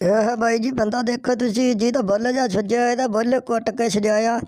ਇਹ ਬਾਈ ਜੀ ਬੰਦਾ ਦੇਖੋ ਤੁਸੀਂ, ਜਿਹਦਾ ਬੁੱਲ ਜਾਂ ਛੱਜਿਆ ਇਹਦਾ ਬੁੱਲ ਕੁੱਟ ਕੇ ਸਜਾਇਆ।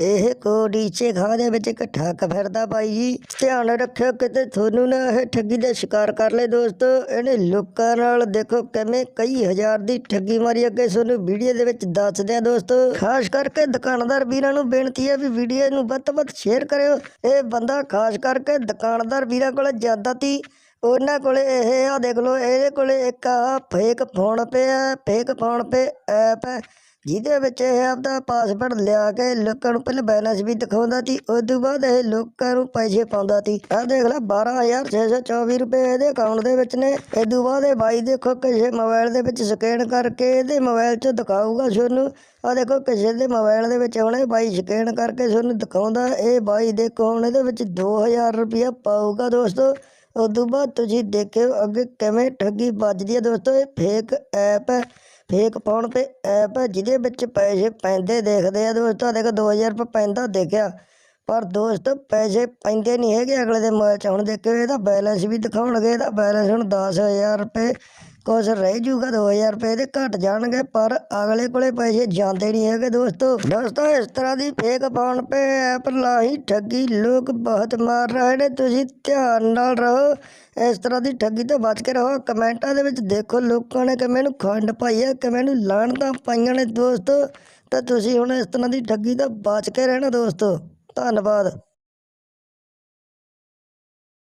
ਇਹ ਕੋਡੀਚੇ ਖਾਂ ਦੇ ਵਿੱਚ ਇੱਕ ਠੱਗ ਫਿਰਦਾ ਬਾਈ ਜੀ। ਧਿਆਨ ਰੱਖਿਓ ਕਿਤੇ ਤੁਹਾਨੂੰ ਨਾ ਇਹ ਠੱਗੀ ਦਾ ਸ਼ਿਕਾਰ ਕਰ ਲੈ ਦੋਸਤੋ। ਇਹਨੇ ਲੋਕਾਂ ਨਾਲ ਦੇਖੋ ਕਿਵੇਂ ਕਈ ਹਜ਼ਾਰ ਦੀ ਠੱਗੀ ਮਾਰੀ ਅੱਗੇ। ਤੁਹਾਨੂੰ ਵੀਡੀਓ ਦੇ ਵਿੱਚ ਦੱਸਦੇ ਆ ਦੋਸਤੋ। ਖਾਸ ਕਰਕੇ ਦੁਕਾਨਦਾਰ ਵੀਰਾਂ ਨੂੰ ਬੇਨਤੀ ਹੈ ਵੀ ਵੀਡੀਓ ਨੂੰ ਵੱਧ ਤੋਂ ਵੱਧ ਸ਼ੇਅਰ ਕਰਿਓ। ਇਹ ਬੰਦਾ ਖਾਸ ਕਰਕੇ ਦੁਕਾਨਦਾਰ ਵੀਰਾਂ ਕੋਲ ਜਾਂਦਾ ਤੀ ਉਹਨਾਂ ਕੋਲੇ ਇਹ ਆ, ਦੇਖ ਲਓ, ਇਹਦੇ ਕੋਲੇ ਇੱਕ ਆ ਫੇਕ ਫੋਨ ਪੇ ਹੈ ਫੇਕ ਫੋਨ ਪੇ ਐਪ ਹੈ, ਜਿਹਦੇ ਵਿੱਚ ਇਹ ਆਪਦਾ ਪਾਸਵਰਡ ਲਿਆ ਕੇ ਲੋਕਾਂ ਨੂੰ ਪਹਿਲਾਂ ਬੈਲੈਂਸ ਵੀ ਦਿਖਾਉਂਦਾ ਸੀ ਉਸ ਤੋਂ ਬਾਅਦ ਇਹ ਲੋਕਾਂ ਨੂੰ ਪੈਸੇ ਪਾਉਂਦਾ ਸੀ। ਆ ਦੇਖ ਲੈ 12624 ਰੁਪਏ ਇਹਦੇ ਅਕਾਊਂਟ ਦੇ ਵਿੱਚ ਨੇ ਇਸ ਤੋਂ ਬਾਅਦ ਇਹ ਬਾਈ ਦੇਖੋ ਕਿਸੇ ਮੋਬਾਈਲ ਦੇ ਵਿੱਚ ਸਕੈਨ ਕਰਕੇ ਇਹਦੇ ਮੋਬਾਈਲ 'ਚ ਦਿਖਾਊਗਾ ਤੁਹਾਨੂੰ। ਆ ਦੇਖੋ ਕਿਸੇ ਦੇ ਮੋਬਾਈਲ ਦੇ ਵਿੱਚ ਹੁਣੇ ਬਾਈ ਸਕੈਨ ਕਰਕੇ ਤੁਹਾਨੂੰ ਦਿਖਾਉਂਦਾ, ਇਹ ਬਾਈ ਦੇਖੋ ਹੁਣ ਇਹਦੇ ਵਿੱਚ 2000 ਰੁਪਇਆ ਪਾਊਗਾ ਦੋਸਤੋ। ਉਸ ਤੋਂ ਬਾਅਦ ਤੁਸੀਂ ਦੇਖਿਓ ਅੱਗੇ ਕਿਵੇਂ ਠੱਗੀ ਵੱਜਦੀ ਹੈ ਦੋਸਤੋ, ਇਹ ਫੇਕ ਐਪ ਹੈ ਫੇਕ ਫੋਨ ਪੇ ਐਪ ਹੈ ਜਿਹਦੇ ਵਿੱਚ ਪੈਸੇ ਪੈਂਦੇ ਦੇਖਦੇ ਆ ਦੋਸਤੋ। ਆਹ ਦੇਖੋ 2000 ਰੁਪਏ ਪੈਂਦਾ ਦੇਖਿਆ। ਪਰ ਦੋਸਤ, ਪੈਸੇ ਪੈਂਦੇ ਨਹੀਂ ਹੈਗੇ ਅਗਲੇ ਦੇ ਮੋਬਾਈਲ 'ਚ। ਹੁਣ ਦੇਖਿਓ, ਇਹਦਾ ਬੈਲੈਂਸ ਵੀ ਦਿਖਾਉਣਗੇ। ਇਹਦਾ ਬੈਲੈਂਸ ਹੁਣ 10000 ਰੁਪਏ ਕੁਛ ਰਹਿ ਜੂਗਾ 2000 ਰੁਪਏ ਦੇ ਘਟ ਜਾਣਗੇ, ਪਰ ਅਗਲੇ ਕੋਲੇ ਪੈਸੇ ਜਾਂਦੇ ਨਹੀਂ ਹੈਗੇ ਦੋਸਤੋ। ਦੋਸਤੋ, ਇਸ ਤਰ੍ਹਾਂ ਦੀ ਫੇਕ ਫੋਨ ਪੇ ਐਪ ਲਾਹੀ ਠੱਗੀ, ਲੋਕ ਬਹੁਤ ਮਾਰ ਰਹੇ ਨੇ। ਤੁਸੀਂ ਧਿਆਨ ਨਾਲ ਰਹੋ। ਇਸ ਤਰ੍ਹਾਂ ਦੀ ਠੱਗੀ ਤੋਂ ਬਚ ਕੇ ਰਹੋ। ਕਮੈਂਟਾਂ ਦੇ ਵਿੱਚ ਦੇਖੋ, ਲੋਕਾਂ ਨੇ ਕਿਵੇਂ ਨੂੰ ਖੰਡ ਪਾਈ ਹੈ, ਕਿਵੇਂ ਨੂੰ ਲਾਹਣਤਾਂ ਪਾਈਆਂ ਨੇ ਦੋਸਤੋ। ਤਾਂ ਤੁਸੀਂ ਹੁਣ ਇਸ ਤਰ੍ਹਾਂ ਦੀ ਠੱਗੀ ਤੋਂ ਬਚ ਕੇ ਰਹਿਣਾ ਦੋਸਤੋ। ਧੰਨਵਾਦ।